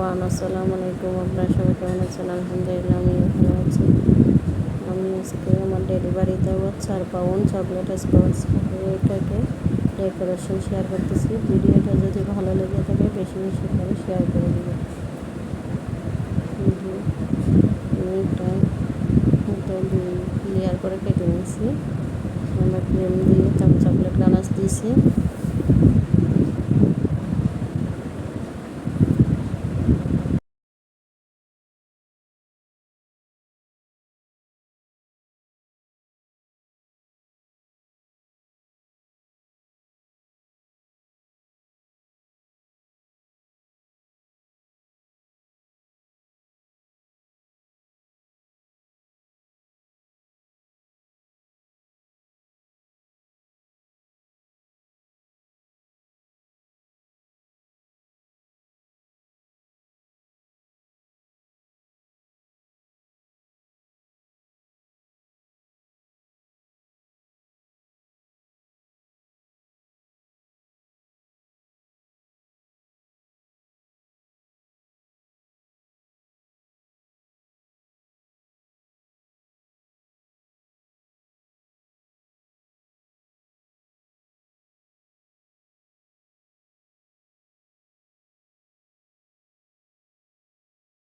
Everyone আসসালামু আলাইকুম। আপনারা সবাই কেমন আছেন? আলহামদুলিল্লাহ আমি ভালো আছি। আমি আজকে আমার ডেলিভারিতে চার পাউন্ড চকলেট স্পঞ্জ এটাকে ডেকোরেশন শেয়ার করতেছি। ভিডিওটা যদি ভালো লেগে থাকে, বেশি বেশি করে শেয়ার করে দেবেন। এটা তো লেয়ার করে কেটে নিয়েছি। আমরা ক্রিম দিয়ে চকলেট গানাস দিয়েছি।